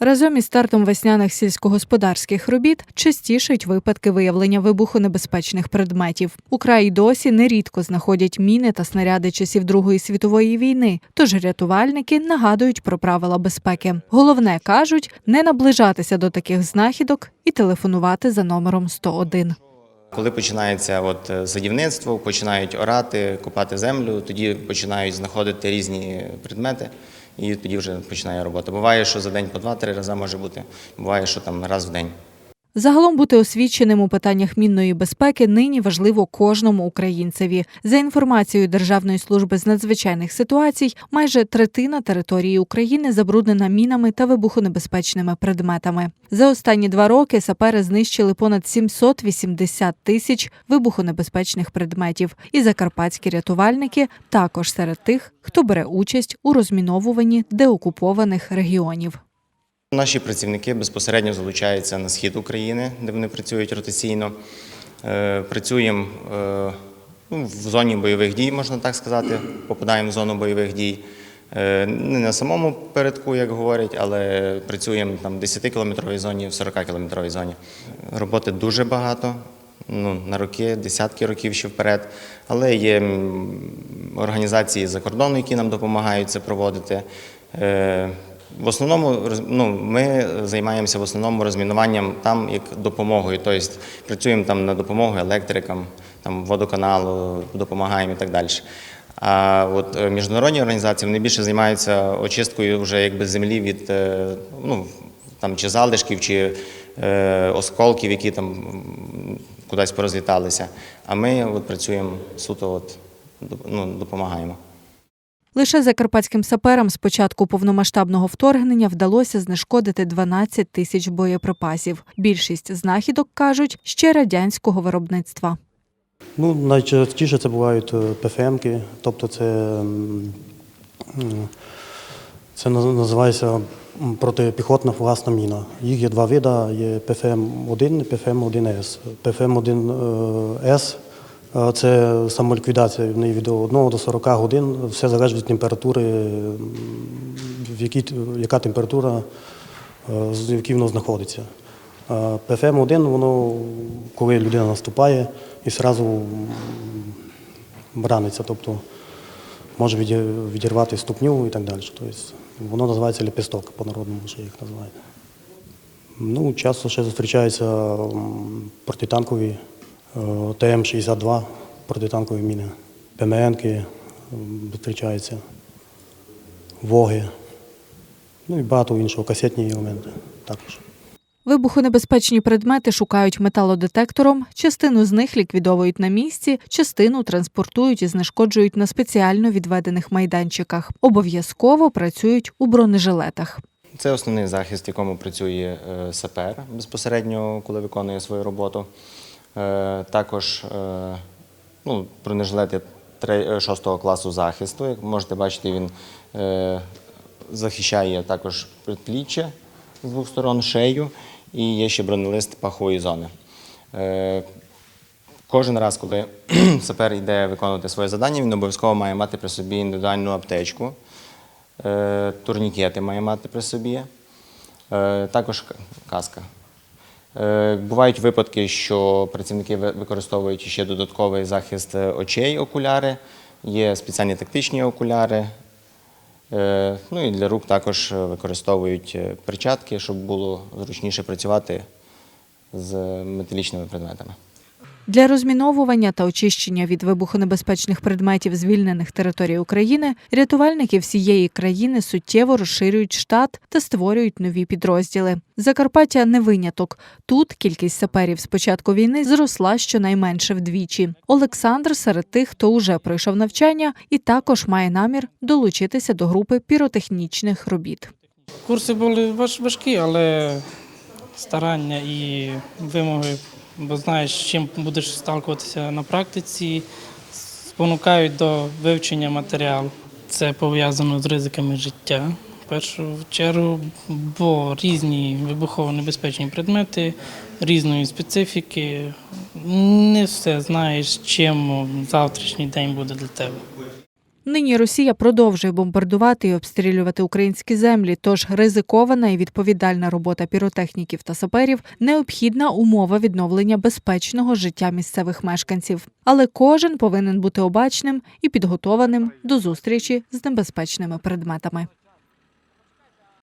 Разом із стартом весняних сільськогосподарських робіт частішають випадки виявлення вибухонебезпечних предметів. У краї досі нерідко знаходять міни та снаряди часів Другої світової війни. Тож рятувальники нагадують про правила безпеки. Головне кажуть не наближатися до таких знахідок і телефонувати за номером 101. Коли починається от е, садівництво, починають орати, копати землю, тоді починають знаходити різні предмети, і тоді вже починає робота. Буває, що за день по два-три рази може бути, буває, що там раз в день. Загалом бути освіченим у питаннях мінної безпеки нині важливо кожному українцеві. За інформацією Державної служби з надзвичайних ситуацій, майже третина території України забруднена мінами та вибухонебезпечними предметами. За останні два роки сапери знищили понад 780 тисяч вибухонебезпечних предметів. І закарпатські рятувальники також серед тих, хто бере участь у розміновуванні деокупованих регіонів. Наші працівники безпосередньо залучаються на схід України, де вони працюють ротаційно. Е, Працюємо е, ну, в зоні бойових дій, можна так сказати. Попадаємо в зону бойових дій. Е, Не на самому передку, як говорять, але працюємо там в 10-кілометровій зоні, в 40-кілометровій зоні. Роботи дуже багато, ну, на роки, десятки років ще вперед. Але є організації за кордону, які нам допомагають це проводити. В основному ну, ми займаємося в основному розмінуванням там як допомогою. Тобто працюємо там на допомогу електрикам, там водоканалу, допомагаємо і так далі. А от е, міжнародні організації вони більше займаються очисткою вже якби землі від е, ну, там, чи залишків, чи е, осколків, які там кудись порозліталися. А ми от працюємо суто, от, ну, допомагаємо. Лише закарпатським саперам з початку повномасштабного вторгнення вдалося знешкодити 12 тисяч боєприпасів. Більшість знахідок кажуть ще радянського виробництва. Ну, найчастіше це бувають е, ПФМки, тобто це, це називається протипіхотна фугасна міна. Їх є два види: є ПФМ-1 і ПФМ-1С. ПФМ-1С е, це самоліквідація в неї від 1 до 40 годин. Все залежить від температури, в якій, яка температура, е, з якій воно знаходиться. ПФМ-1, воно, коли людина наступає і одразу браниться, тобто може відірвати ступню і так далі. Тобто, воно називається ліпісток по-народному, що їх називають. Ну, часто ще зустрічаються протитанкові ТМ-62, протитанкові міни, ПМНки м, зустрічаються, воги, ну і багато іншого, касетні елементи також. Вибухонебезпечні предмети шукають металодетектором, частину з них ліквідовують на місці, частину транспортують і знешкоджують на спеціально відведених майданчиках. Обов'язково працюють у бронежилетах. Це основний захист, в якому працює е, сапер безпосередньо, коли виконує свою роботу. Е, Також е, ну, бронежилети 6 класу захисту. Як можете бачити, він е, захищає також предпліччя з двох сторон, шею і є ще бронелист пахової зони. Е, Кожен раз, коли сапер йде виконувати своє завдання, він обов'язково має мати при собі індивідуальну аптечку, е, турнікети має мати при собі, е, також каска. Е, Бувають випадки, що працівники використовують ще додатковий захист е, очей, окуляри, є спеціальні тактичні окуляри. Е, Ну і для рук також використовують перчатки, щоб було зручніше працювати з металічними предметами. Для розміновування та очищення від вибухонебезпечних предметів звільнених територій України рятувальники всієї країни суттєво розширюють штат та створюють нові підрозділи. Закарпаття не виняток. Тут кількість саперів з початку війни зросла щонайменше вдвічі. Олександр серед тих, хто уже пройшов навчання, і також має намір долучитися до групи піротехнічних робіт. Курси були важ- важкі, але старання і вимоги, бо знаєш, з чим будеш сталкуватися на практиці, спонукають до вивчення матеріалу. Це пов'язано з ризиками життя. В першу чергу, бо різні вибухово-небезпечні предмети, різної специфіки. Не все знаєш, чим завтрашній день буде для тебе. Нині Росія продовжує бомбардувати і обстрілювати українські землі, тож ризикована і відповідальна робота піротехніків та саперів необхідна умова відновлення безпечного життя місцевих мешканців. Але кожен повинен бути обачним і підготованим до зустрічі з небезпечними предметами.